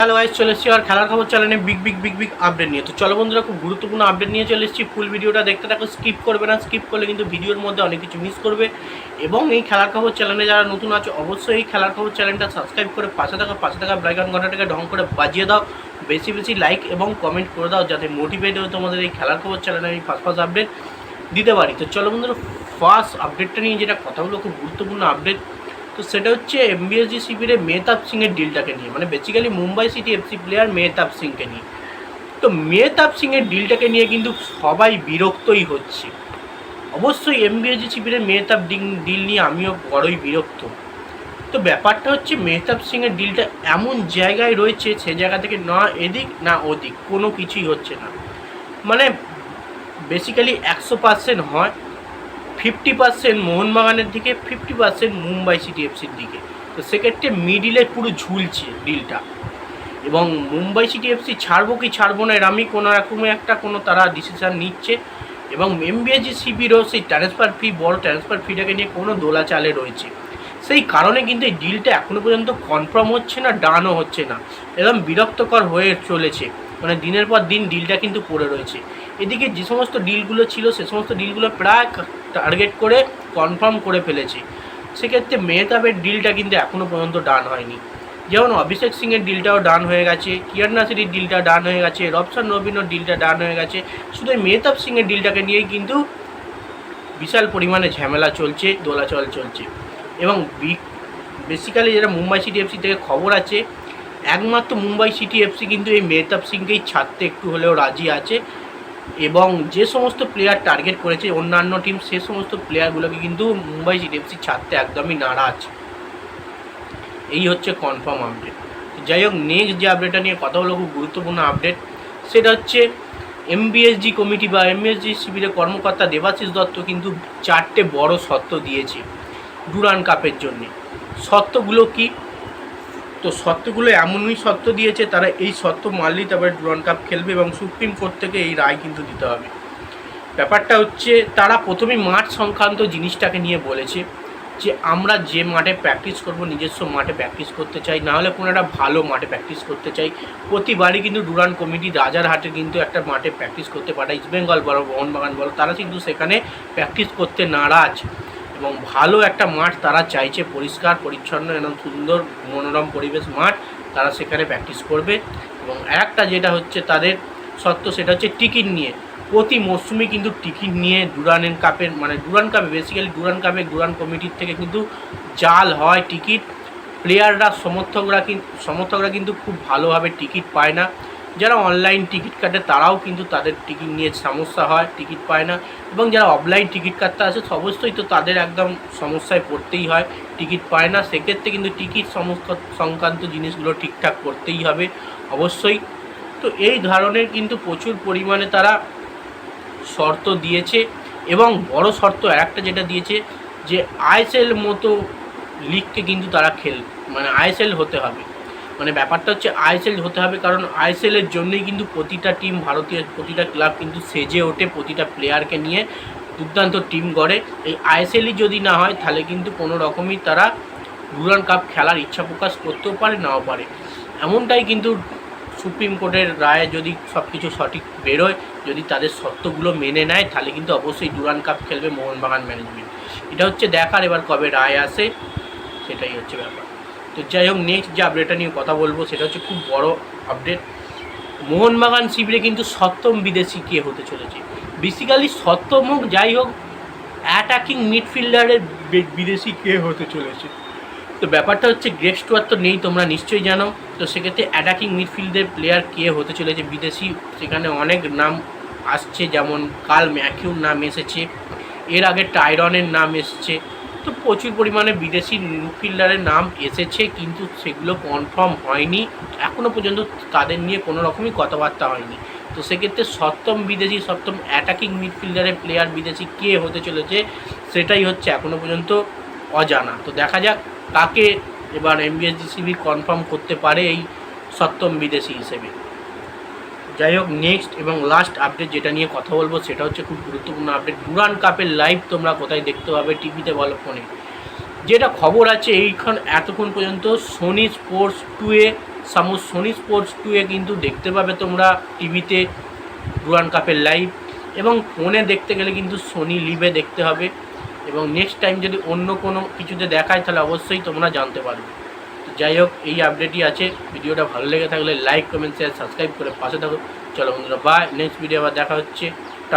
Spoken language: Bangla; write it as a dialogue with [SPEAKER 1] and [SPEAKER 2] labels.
[SPEAKER 1] হ্যালো গাইস চলে এসেছি আর খেলার খবর চ্যানেলে big big big big update নিয়ে। তো চলো বন্ধুরা, খুব গুরুত্বপূর্ণ আপডেট নিয়ে চলে এসেছি। ফুল ভিডিওটা দেখতে থাকো স্কিপ করবে না স্কিপ করলে কিন্তু ভিডিওর মধ্যে অনেক কিছু মিস করবে। এবং এই খেলার খবর চ্যানেলে যারা নতুন আছে, অবশ্যই এই খেলার খবর চ্যানেলটা সাবস্ক্রাইব করে পাশে থাকা পাশে থাকা ব্রাইকন ঘন্টাটাকে ঢং করে বাজিয়ে দাও। বেশি বেশি লাইক এবং কমেন্ট করে দাও, যাতে মোটিভেট হয়ে তোমাদের এই খেলার খবর চ্যানেলে আমি ফার্স্ট ফার্স্ট আপডেট দিতে পারি। তো চলো বন্ধুরা ফার্স্ট আপডেটটা নিয়ে যেটা কথা হলো খুব গুরুত্বপূর্ণ আপডেট তো সেটা হচ্ছে এমবিএসজি শিবিরে মেহতাব সিংয়ের ডিলটাকে নিয়ে। মানে basically Mumbai city FC player Mehtab সিংকে নিয়ে। তো মেহতাব সিংয়ের ডিলটাকে নিয়ে কিন্তু সবাই বিরক্তই হচ্ছে। অবশ্যই এমবিএসজি শিবিরের মেহতাব ডিল নিয়ে আমিও বড়ই বিরক্ত। তো ব্যাপারটা হচ্ছে মেহতাব সিংয়ের ডিলটা এমন জায়গায় রয়েছে, সে জায়গা থেকে না এদিক, না ওদিক, কোনো কিছুই হচ্ছে না। মানে বেসিক্যালি একশো পার্সেন্ট হয়। ফিফটি পার্সেন্ট মোহনবাগানের দিকে, ফিফটি পার্সেন্ট মুম্বাই সিটি এফসির দিকে। তো সেক্ষেত্রে মিডিলে পুরো ঝুলছে ডিলটা এবং মুম্বাই সিটি এফসি ছাড়বো কি ছাড়বো না, এর আমি কোনো রকমের একটা কোনো তারা ডিসিশান নিচ্ছে। এবং এমবিএজি সিবিরও সেই ট্রান্সফার ফি বড় ট্রান্সফার ফিটাকে নিয়ে কোনো দোলা চালে রয়েছে। সেই কারণে কিন্তু এই ডিলটা এখনও পর্যন্ত কনফার্ম হচ্ছে না ডানও হচ্ছে না। একদম বিরক্তকর হয়ে চলেছে। মানে দিনের পর দিন ডিলটা কিন্তু পড়ে রয়েছে। এদিকে যে সমস্ত ডিলগুলো ছিল, সে সমস্ত ডিলগুলো প্রায় টার্গেট করে কনফার্ম করে ফেলেছে। সেক্ষেত্রে মেহতাবের ডিলটা কিন্তু এখনও পর্যন্ত ডান হয়নি। যেমন অভিষেক সিংয়ের ডিলটাও ডান হয়ে গেছে কিয়ার নাসিরির ডিলটা ডান হয়ে গেছে রবসান নবীনের ডিলটা ডান হয়ে গেছে। শুধু মেহতাব সিংয়ের ডিলটাকে নিয়েই কিন্তু বিশাল পরিমাণে ঝামেলা চলছে, দোলাচল চলছে। এবং বেসিক্যালি যেটা মুম্বাই সিটি এফসি থেকে খবর আছে, একমাত্র মুম্বাই সিটি এফসি কিন্তু এই মেহতাব সিংকেই ছাড়তে একটু হলেও রাজি আছে। এবং যে সমস্ত প্লেয়ার টার্গেট করেছে, অন্যান্য টিম সে সমস্ত প্লেয়ারগুলোকে কিন্তু মুম্বাই সিটি এফসি ছাড়তে একদমই নারাজ। এই হচ্ছে কনফার্ম আপডেট যাই হোক নেক্সট যে আপডেটটা নিয়ে কথা হলো, খুব গুরুত্বপূর্ণ আপডেট সেটা হচ্ছে এমবিএসজি কমিটি বা এমবিএসজি শিবিরের কর্মকর্তা দেবাশিস দত্ত কিন্তু চারটে বড় শর্ত দিয়েছে ডুরান কাপের জন্যে। শর্তগুলো কি? তো শর্তগুলো এমনই শর্ত দিয়েছে, তারা এই শর্ত মানলেই তারপরে ডুরান কাপ খেলবে এবং সুপ্রিম কোর্ট থেকে এই রায় কিন্তু দিতে হবে। ব্যাপারটা হচ্ছে, তারা প্রথমেই মাঠ সংক্রান্ত জিনিসটাকে নিয়ে বলেছে যে, আমরা যে মাঠে প্র্যাকটিস করব, নিজস্ব মাঠে প্র্যাকটিস করতে চাই না হলে কোনো একটা ভালো মাঠে প্র্যাকটিস করতে চাই। প্রতিবারই কিন্তু ডুরান কমিটি রাজারহাটে কিন্তু একটা মাঠে প্র্যাকটিস করতে পাঠায় ইস্টবেঙ্গল বলো মোহনবাগান বলো, তারা কিন্তু সেখানে প্র্যাকটিস করতে নারাজ। এবং ভালো একটা মাঠ তারা চাইছে, পরিষ্কার, পরিচ্ছন্ন, এবং সুন্দর, মনোরম পরিবেশ মাঠ তারা সেখানে প্র্যাকটিস করবে। এবং একটা যেটা হচ্ছে তাদের সত্য সেটা হচ্ছে টিকিট নিয়ে। প্রতি মরশুমে কিন্তু টিকিট নিয়ে ডুরানের কাপের মানে ডুরান কাপে বেসিক্যালি ডুরান কাপে ডুরান কমিটির থেকে কিন্তু জাল হয় টিকিট প্লেয়াররা সমর্থকরা কিন্তু সমর্থকরা কিন্তু খুব ভালোভাবে টিকিট পায় না। যারা অনলাইন টিকিট কাটে, তারাও কিন্তু তাদের টিকিট নিয়ে সমস্যা হয় টিকিট পায় না। এবং যারা অফলাইন টিকিট কাটতে আসে অবশ্যই তো তাদের একদম সমস্যায় পড়তেই হয় টিকিট পায় না। সেক্ষেত্রে কিন্তু টিকিট সংক্রান্ত জিনিসগুলো ঠিকঠাক করতেই হবে, অবশ্যই। তো এই ধরনের কিন্তু প্রচুর পরিমাণে তারা শর্ত দিয়েছে এবং বড় শর্ত একটা যেটা দিয়েছে যে আইএসএল মতো লিগকে কিন্তু তারা খেল মানে আইএসএল হতে হবে। মানে ব্যাপারটা হচ্ছে আইএসএল হতে হবে, কারণ আইএসএল এর জন্যই কিন্তু প্রতিটা টিম ভারতীয়, প্রতিটা ক্লাব কিন্তু সেজে ওঠে, প্রতিটা প্লেয়ারকে নিয়ে দুর্দান্ত টিম গড়ে। এই আইএসএলই যদি না হয়, তাহলে কিন্তু কোনো রকমই তারা ডুরান কাপ খেলার ইচ্ছা প্রকাশ করতেও পারে, নাও পারে। এমনটাই কিন্তু সুপ্রিম কোর্টের রায়ে যদি সব কিছু সঠিক বেরোয়, যদি তাদের শর্তগুলো মেনে নেয়, তাহলে কিন্তু অবশ্যই ডুরান কাপ খেলবে মোহনবাগান ম্যানেজমেন্ট এটা হচ্ছে দেখার, এবার কবে রায় আসে, সেটাই হচ্ছে ব্যাপার। তো যাই হোক নেক্সট যে আপডেটটা নিয়ে কথা বলব, সেটা হচ্ছে খুব বড় আপডেট মোহনবাগান শিবিরে কিন্তু সপ্তম বিদেশি কে হতে চলেছে? বেসিক্যালি সপ্তম হোক, যাই হোক অ্যাটাকিং মিডফিল্ডারের বিদেশি কে হতে চলেছে? তো ব্যাপারটা হচ্ছে গ্রেট স্টুয়ার তো নেই, তোমরা নিশ্চয়ই জানো। তো সেক্ষেত্রে অ্যাটাকিং মিডফিল্ডের প্লেয়ার কে হতে চলেছে বিদেশি? সেখানে অনেক নাম আসছে, যেমন কাল ম্যাকিউর নাম এসেছে। এর আগে টাইরনের নাম এসেছে। তো প্রচুর পরিমাণে বিদেশি মিডফিল্ডারের নাম এসেছে, কিন্তু সেগুলো কনফার্ম হয়নি। এখনও পর্যন্ত তাদের নিয়ে কোনো রকমই কথাবার্তা হয়নি। তো সেক্ষেত্রে সপ্তম বিদেশি, সপ্তম অ্যাটাকিং মিডফিল্ডারের প্লেয়ার বিদেশি কে হতে চলেছে, সেটাই হচ্ছে এখনও পর্যন্ত অজানা। তো দেখা যাক কাকে এবার এমবিএসজিসিবি কনফার্ম করতে পারে এই সপ্তম বিদেশি হিসেবে। যাই হোক নেক্সট এবং লাস্ট আপডেট যেটা নিয়ে কথা বলব সেটা হচ্ছে খুব গুরুত্বপূর্ণ আপডেট ডুরান কাপের লাইভ তোমরা কোথায় দেখতে পাবে টিভিতে বলো ফোনে। যেটা খবর আছে এইখান এতক্ষণ পর্যন্ত সোনি স্পোর্টস টুয়ে সামু সোনি স্পোর্টস টুয়ে কিন্তু দেখতে পাবে তোমরা টিভিতে ডুরান কাপের লাইভ এবং ফোনে দেখতে গেলে কিন্তু সোনি লিভে দেখতে হবে। এবং নেক্সট টাইম যদি অন্য কোনো কিছুতে দেখায় তাহলে অবশ্যই তোমরা জানতে পারবে। যাই হোক এই আপডেটই আছে। ভিডিওটা ভালো লেগে থাকলে লাইক কমেন্ট শেয়ার সাবস্ক্রাইব করে পাশে থাকো চলো বন্ধুরা বাই নেক্সট ভিডিও আবার দেখা হচ্ছে।